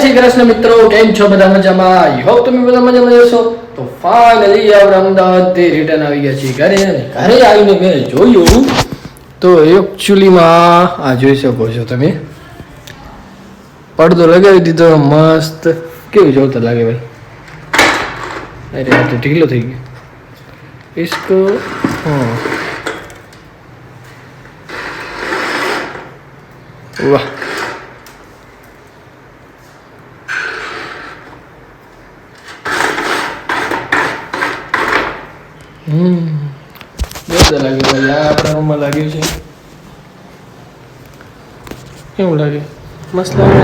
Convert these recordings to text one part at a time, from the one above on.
શ્રી કૃષ્ણ મિત્રો, કેમ છો બધા મજામાં? આઈ હોપ તમે બધા મજામાં જશો તો ફાઇનલી આપણે અમદાવાદથી રિટર્ન આવી ગયા છીએ ઘરે ઘરે આવીને મેં જોયું. તો એકચ્યુઅલીમાં આ જોઈ શકો છો તમે. પડદો લગાવી દીધો, મસ્ત. કેવું જોતો લાગે ભાઈ. અરે આ તો ઢીલો થઈ ગયો. ઇસકો હા વાહ હમ. જોરદાર લાગે ભાઈ આ આપણા રૂમમાં લાગ્યું છે. કેવું લાગે? મસ્ત લાગે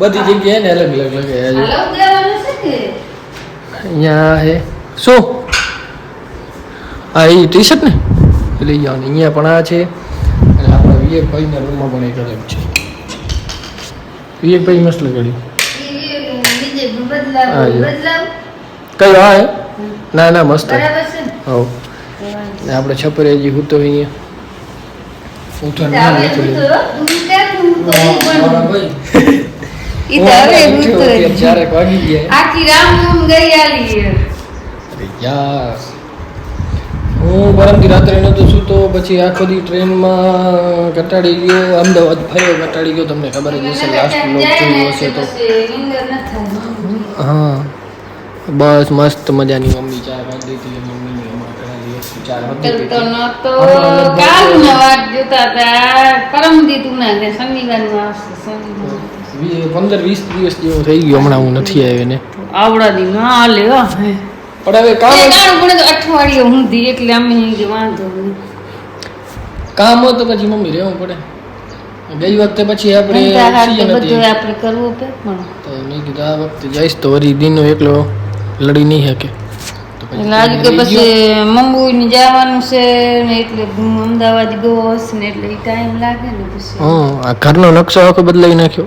બધી જગ્યાએ ને અલગ અલગ લાગે અહીંયા હે. શું? હા એ ટી શર્ટ ને? લઈ જાઓ ને અહીંયા પણ આ છે. અને આપણા વિવેકભાઈના રૂમમાં પણ એક અલગ છે. વિવેકભાઈ મસ્ત લગાડ્યું. હા, બદલાવ હોય હા? ના ના મસ્ત. હો ને? આપણે છપરે હજી હું. તો અહીંયા ઉઠવાનું ના ચારેક વાગી ગયા. આખી રામનવમ ગઈ આલી યાર. હું પરમથી રાત્રે નહોતો સૂતો પછી આખો દી ટ્રેનમાં કંટાળી ગયો અમદાવાદ ફર્યો કંટાળી ગયો તમને ખબર જ હશે લાસ્ટ જોયું હશે તો. હા. બસ મસ્ત મજાની મમ્મી ચા પરમ દીધું ના ને શનિવારનું આવશે શનિવાર વી- પંદર વીસ દિવસ જેવો થઈ ગયો હમણાં હું નથી આવ્યો ને. આવડા દી ના હાલે હો. પણ હવે કામ અઠવાડિયે ઊંધી એટલે અમે વાંધો કામ હોય તો પછી મમ્મી રહેવું પડે. ગઈ વખતે પછી આપણે બધું આપણે કરવું પડે પણ. તો મેં કીધું આ વખતે જઈશ તો વરી દિનો એકલો. લડી નહીં શકે. લાગે કે પછી મુંબઈ જવાનું છે ને એટલે હું અમદાવાદ ગયો હશે ને એટલે ટાઈમ લાગે ને પછી. હં આ ઘરનો નકશો આખો બદલાઈ નાખ્યો.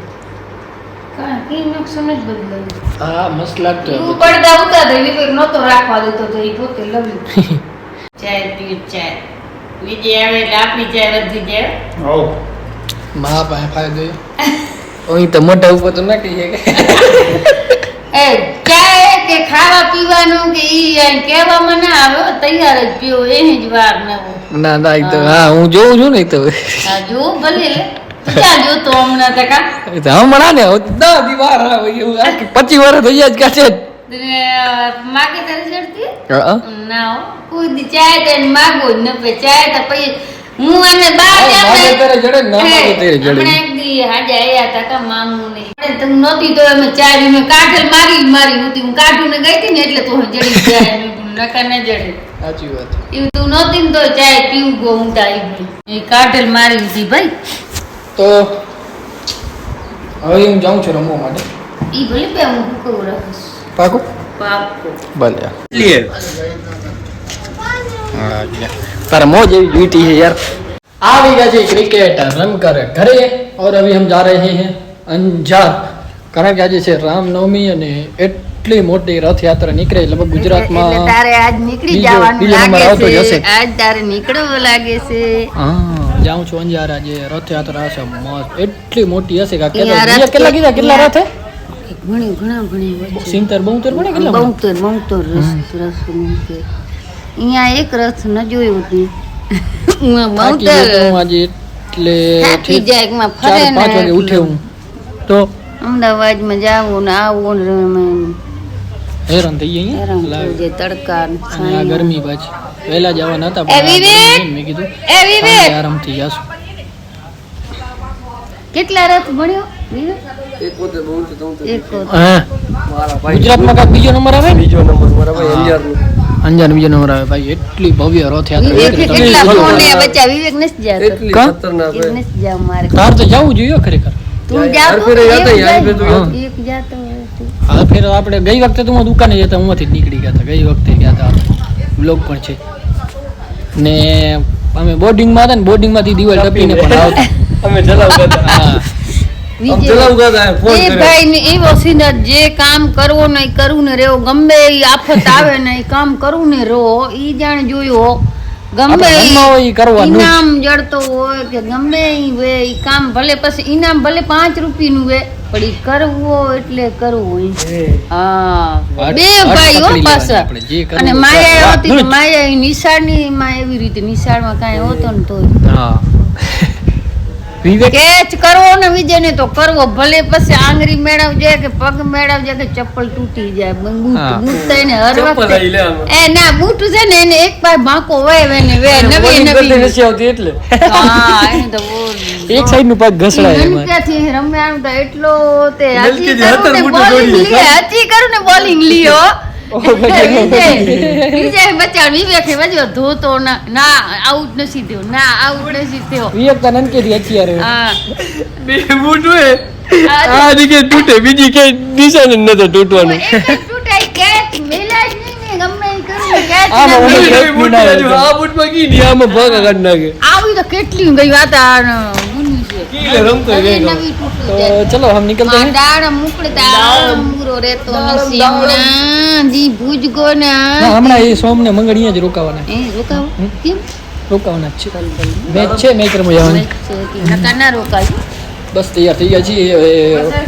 કાંઈ નકશો નથી બદલાયો. હા મસ્ત લાગતો તું પડદા ઉતાર દે કોઈ નહોતો રાખવા દેતો તો એ પોતે લવી ચાય પી ચાય. બીજી આવે એટલે આપણી ચાય વધી જાય. હવ. મા પાસે ફાયદો અહીં તો મોટા ઉપર તો નાખી છે કે એ કે ખાવા પીવાનું કે ઈ અહીં કહેવામાં ના આવે. તૈયાર જ પીવો એની જ વાર ને ના ના તો હા હું જોઉં છું ને તો. હા જો ભલે લે. ક્યાં જોતો હમણાં ટકા હમણાં ને દસ પચીસ વર્ષ થઈ જાય જ કાઢે માગે તારી ચડતી? ના કોઈ દી ચાય માગો જ ન પે ચાય તો પછી હું અને બા હા, માગે જડે ને, ના ત્યારે જડે. હમણાં એક દી હાજે આયા હતા કા મામું ને અરે તું નોતી તો અમે ચાય મે કાઢેલ મારી મારી હતી. હું કાઢું ને ગઈ હતી ને એટલે તો જડી જાય નકા ન જડે. સાચી વાત. એવું તું નહોતી ને તો ચાય પીવું ગો એ કાઢેલ મારી હતી ભાઈ. તો હવે હું જાઉં છું રમવા માટે. ઈ ભલે હું કુકરું રાખીશ. પાકું? પાકો. ભલે. હા, લે. તારા મોજ એવી જોઈતી है यार આવી ગયા છે ક્રિકેટ રન કરે ઘરે और अभी हम जा रहे हैं અંજાર કારણ કે આજે છે રામનવમી અને એટલી મોટી રથયાત્રા નીકળે લગભગ ગુજરાતમાં એટલે તારે આજ નીકળી બીજો- જવાનું બીજો નંબર લાગે આવતો જ હશે. છે આજ તારે નીકળવું લાગે છે હા જાઉં છું અંજાર આજે રથયાત્રા છે મસ્ત એટલી મોટી હશે કે આ કેટલા અહીંયા રથ કેટલા કીધા કેટલા રથ હે ઘણી ઘણા ઘણી સિંતેર બોતેર પડે કેટલા પડે? બહુતર બહુતર રસ રસ બહુતર. અહીંયા એક રથ ન જોયું હતું. હું આજે એટલે થાકી જાય એકમાં ફરે ને પાંચ વાગે ઉઠે હું. તો અમદાવાદમાં જાવું ને આવું ને હેરાન થઈ ગઈ હેરાન અહીંયા તડકા આ ગરમી પાછી. વહેલા જવાના હતા મેં કીધું એ વિવેક! આરામથી જાશું. કેટલા રથ ભણ્યો? ગુજરાતમાં બીજો નંબર આવે? બીજો નંબર અંજાર બીજો નંબર આવે. ભાઈ એટલી ભવ્ય રથયાત્રા વિવેકે નીકળે. તમે કેટલા જોજો. ફોન બચ્ચા વિવેક નથી જાતો. કા? એ નથી જાવ મારે. તાર તો જવું જોઈએ ખરેખર. હા ફેર આપણે ગઈ વખતે તો હું દુકાને જતા હુંથી જ નીકળી ગયા હતા. ગઈ વખતે ગયા હતા બ્લોગ પણ છે. ને અમે બોર્ડિંગમાં હતા ને બોર્ડિંગમાંથી દિવાલ ટપીને પણ આવતા. અમે ચલાવતા હા. જે કામ કરવો ને કરવું ને રેવો ગમે એ આફત આવે ને કામ કરવું ને રો ઈ જાણે જોયો ગમે. ઇનામ જડતો હોય કે ગમે ઈ કામ ભલે પછી ઇનામ ભલે પાંચ રૂપિયાનું વે પણ ઈ કરવો એટલે કરવું. હા. બે ભાઈ પાછા. અને માયા. હતી માયા નિશાળ નિશાળની માં એવી રીતે નિશાળમાં કાંઈ હોતો ને હા. વિવેક કેચ કરવો ને વિજય ને તો કરવો. ભલે પછી આંગળી મેળવજે કે પગ મેળવજે કે ચપ્પલ તૂટી જાય. બૂટ બૂટ તો એને હર વખતે. લે. એ ના બૂટ છે ને એને એક પાય ભાંકો હોય વે ને વે નવી નવી. નથી આવતી એટલે. હા એને તો એક સાઈડનું પગ ઘસડાય એમાં. નનકાથી રમ્યા તો એટલો તે હજી કરું ને. લીએ, હજી કરું ને બોલિંગ લ્યો. વિજય વજો ધોતો ના ના આઉટ નથી થયો ના આઉટ નથી થયો. વિવેક તો અત્યારે. હા. બે આ આ તૂટે બીજી તૂટવાનું. કેચ જ નહીં ગમે ઈ કરું ને બૂટ હજુ આ કી ની આમાં ભાગા કાઢી નાખે. આવી તો કેટલી ગઈ વાત આ કીલે રમતો નવી ગયો નવી તૂટી તો જાય ચલો હમ નીકળते માં हैं। દાળ મુકડે દાળ મૂરો રેતો નથી હમણાં જી ભૂજગો ના ના હમણાં એ સોમ ને મંગળ અહીંયા જ રોકાવાના એ રોકાવો કેમ રોકાવાના જ છે મેચ છે મેચ રમવા જવાની નકા ના રોકાય બસ તૈયાર થઈ ગયા છીએ હવે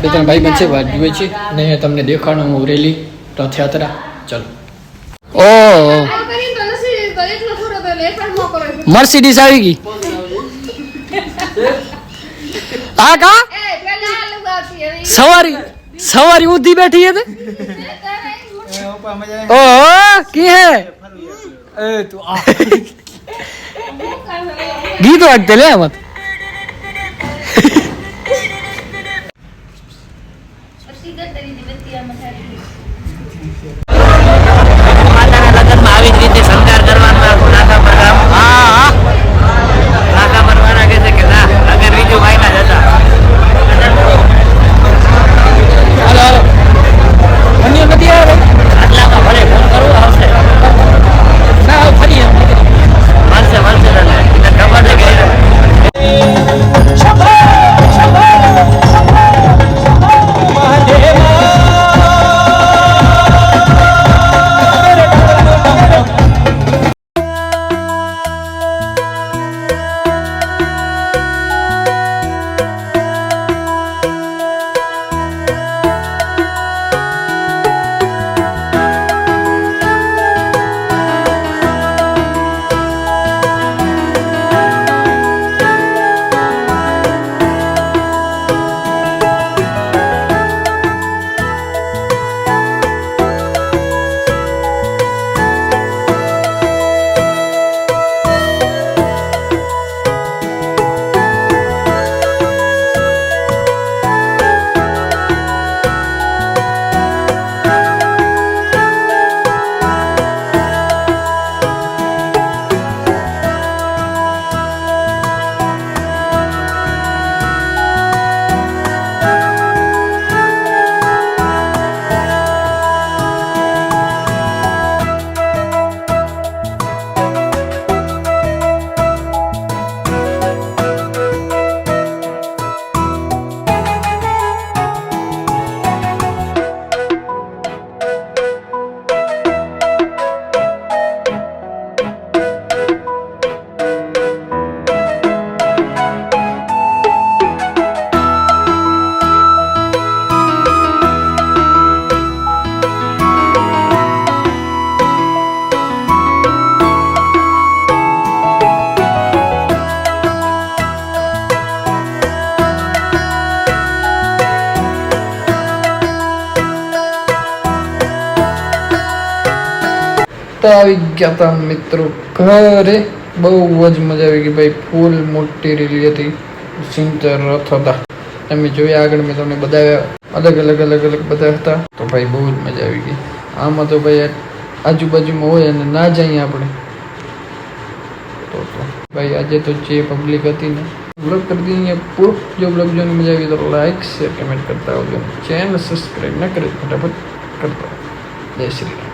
બે ત્રણ ભાઈ બનશે વાત જુએ છે ને તમને દેખાણું રેલી રથયાત્રા ચલો ઓ મર્સિડીઝ આવી ગઈ આ કા સવારી સવારી ઊંધી બેઠી હે તે ઓ કી હે એ તું આ ગીત વાગતે લે મત તો આવી ગયા હતા મિત્રો ઘરે. બહુ જ મજા આવી ગઈ ભાઈ. ફૂલ મોટી રેલી હતી. સિંચર રથ હતા તમે જોયા આગળ મેં તમને બતાવ્યા. અલગ અલગ અલગ અલગ બધા હતા. તો ભાઈ બહુ જ મજા આવી ગઈ. આમાં તો ભાઈ આજુબાજુમાં હોય અને ના જઈએ આપણે. તો તો. ભાઈ આજે તો જે પબ્લિક હતી ને બ્લોગ કરી દઈએ પૂરો જો બ્લોગ જોઈને મજા આવી તો લાઈક શેર કમેન્ટ કરતા આવજો. ચેનલ સબસ્ક્રાઈબ ના કરે, ફટાફટ કરતા જય શ્રી રામ.